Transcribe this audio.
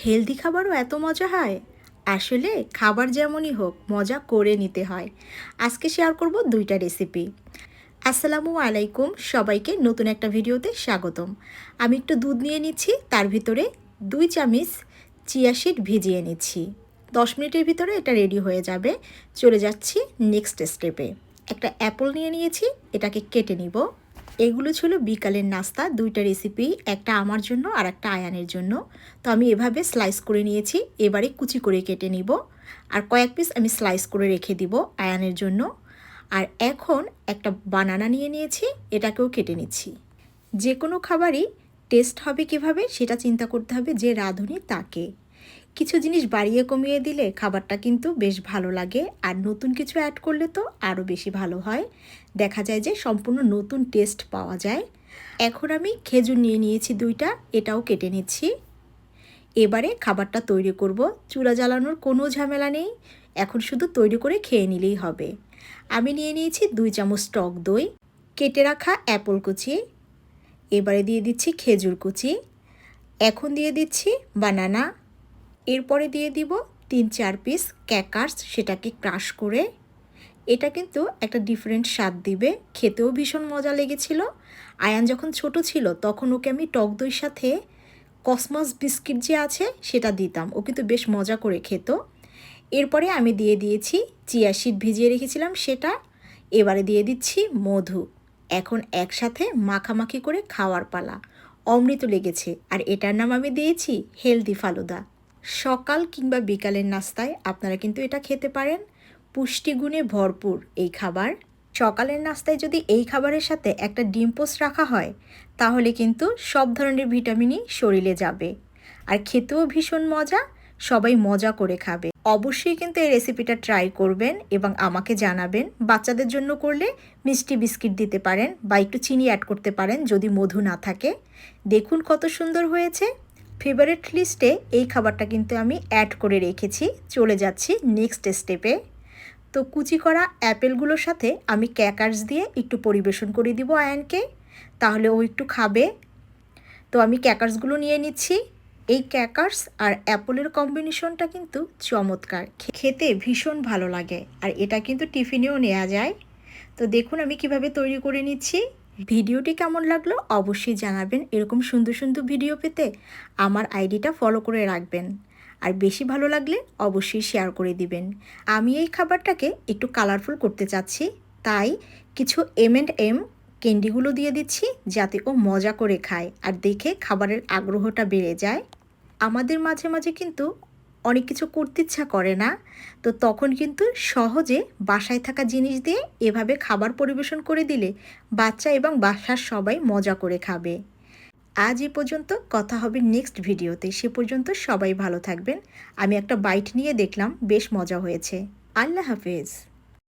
Healthy খাবারও এত মজা হয়? আসলে খাবার যেমনই হোক, মজা করে নিতে হয়। আজকে শেয়ার করব দুইটা রেসিপি আসসালামু আলাইকুম, সবাইকে নতুন একটা ভিডিওতে স্বাগতম। আমি একটু দুধ নিয়ে নিচ্ছি, তার ভিতরে দুই চামিচ চিয়া সিড ভিজিয়ে নিচ্ছি। দশ মিনিটের ভিতরে এটা রেডি হয়ে যাবে। চলে যাচ্ছি নেক্সট স্টেপে একটা অ্যাপল নিয়ে নিয়েছি, এটাকে কেটে নিব। এগুলো ছিল বিকালের নাস্তা, দুইটা রেসিপি একটা আমার জন্য আর একটা আয়ানের জন্য। তো আমি এভাবে স্লাইস করে নিয়েছি, এবারে কুচি করে কেটে নিব। আর কয়েক পিস আমি স্লাইস করে রেখে দিব আয়ানের জন্য। আর এখন একটা বানানা নিয়ে নিয়েছি, এটাকেও কেটে নিচ্ছি। যে কোনো খাবারই টেস্ট হবে কীভাবে, সেটা চিন্তা করতে হবে যে রাঁধুনি তাকে। কিছু জিনিস বাড়িয়ে কমিয়ে দিলে খাবারটা কিন্তু বেশ ভালো লাগে, আর নতুন কিছু অ্যাড করলে তো আরও বেশি ভালো হয়। দেখা যায় যে সম্পূর্ণ নতুন টেস্ট পাওয়া যায়। এখন আমি খেজুর নিয়ে নিয়েছি দুইটা, এটাও কেটে নিচ্ছি। এবারে খাবারটা তৈরি করব। চুলা জ্বালানোর কোনো ঝামেলা নেই, এখন শুধু তৈরি করে খেয়ে নিলেই হবে। আমি নিয়ে নিয়েছি দুই চামচ টক দই, কেটে রাখা অ্যাপল কুচি, এবারে দিয়ে দিচ্ছি খেজুর কুচি। এখন দিয়ে দিচ্ছি বানানা এরপরে দিয়ে দিব তিন চার পিস ক্যাকার্স সেটাকে ক্রাশ করে। এটা কিন্তু একটা ডিফারেন্ট স্বাদ দিবে। খেতেও ভীষণ মজা লেগেছিল। আয়ান যখন ছোট ছিল, তখন ওকে আমি টক দইয়ের সাথে কসমস বিস্কিট যে আছে, সেটা দিতাম। ও কিন্তু বেশ মজা করে খেত। এরপরে আমি দিয়ে দিয়েছি চিয়া সিড ভিজিয়ে রেখেছিলাম সেটা। এবারে দিয়ে দিচ্ছি মধু। এখন একসাথে মাখামাখি করে খাওয়ার পালা। অমৃত লেগেছে। আর এটার নাম আমি দিয়েছি হেলদি ফালুদা। সকাল কিংবা বিকালের নাস্তায় আপনারা কিন্তু এটা খেতে পারেন। পুষ্টিগুণে ভরপুর এই খাবার। সকালের নাস্তায় যদি এই খাবারের সাথে একটা ডিম পোস্ট রাখা হয়, তাহলে কিন্তু সব ধরনের ভিটামিনই শরীরে যাবে। আর খেতেও ভীষণ মজা, সবাই মজা করে খাবে। অবশ্যই কিন্তু এই রেসিপিটা ট্রাই করবেন এবং আমাকে জানাবেন। বাচ্চাদের জন্য করলে মিষ্টি বিস্কিট দিতে পারেন বা একটু চিনি অ্যাড করতে পারেন যদি মধু না থাকে। দেখুন কত সুন্দর হয়েছে। ফেভারিট লিস্টে এই খাবারটা কিন্তু আমি অ্যাড করে রেখেছি। চলে যাচ্ছি নেক্সট স্টেপে তো কুচি করা অ্যাপেলগুলোর সাথে আমি ক্যাকার্স দিয়ে একটু পরিবেশন করে দিব আয়নকে। তাহলে ও একটু খাবে। তো আমি ক্যাকার্সগুলো নিয়ে নিচ্ছি। এই ক্যাকার্স আর অ্যাপলের কম্বিনেশনটা কিন্তু চমৎকার। খেতে ভীষণ ভালো লাগে। আর এটা কিন্তু টিফিনেও নেওয়া যায়। তো দেখুন আমি কীভাবে তৈরি করে নিচ্ছি। ভিডিওটি কেমন লাগল অবশ্যই জানাবেন। এরকম সুন্দর সুন্দর ভিডিও পেতে আমার আইডিটা ফলো করে রাখবেন। আর বেশি ভালো লাগলে অবশ্যই শেয়ার করে দিবেন। আমি এই খাবারটাকে একটু কালারফুল করতে চাচ্ছি। তাই কিছু এম অ্যান্ড এম ক্যান্ডিগুলো দিয়ে দিচ্ছি যাতে ও মজা করে খায়। আর দেখে খাবারের আগ্রহটা বেড়ে যায়। আমাদের মাঝে মাঝে কিন্তু অনেক কিছু করতে ইচ্ছা করে না, তো তখন কিন্তু সহজে বাসায় থাকা জিনিস দিয়ে এভাবে খাবার পরিবেশন করে দিলে বাচ্চা এবং বাসার সবাই মজা করে খাবে। আজ এ পর্যন্ত কথা হবে নেক্সট ভিডিওতে সে পর্যন্ত সবাই ভালো থাকবেন। আমি একটা বাইট নিয়ে দেখলাম, বেশ মজা হয়েছে। আল্লাহ হাফেজ।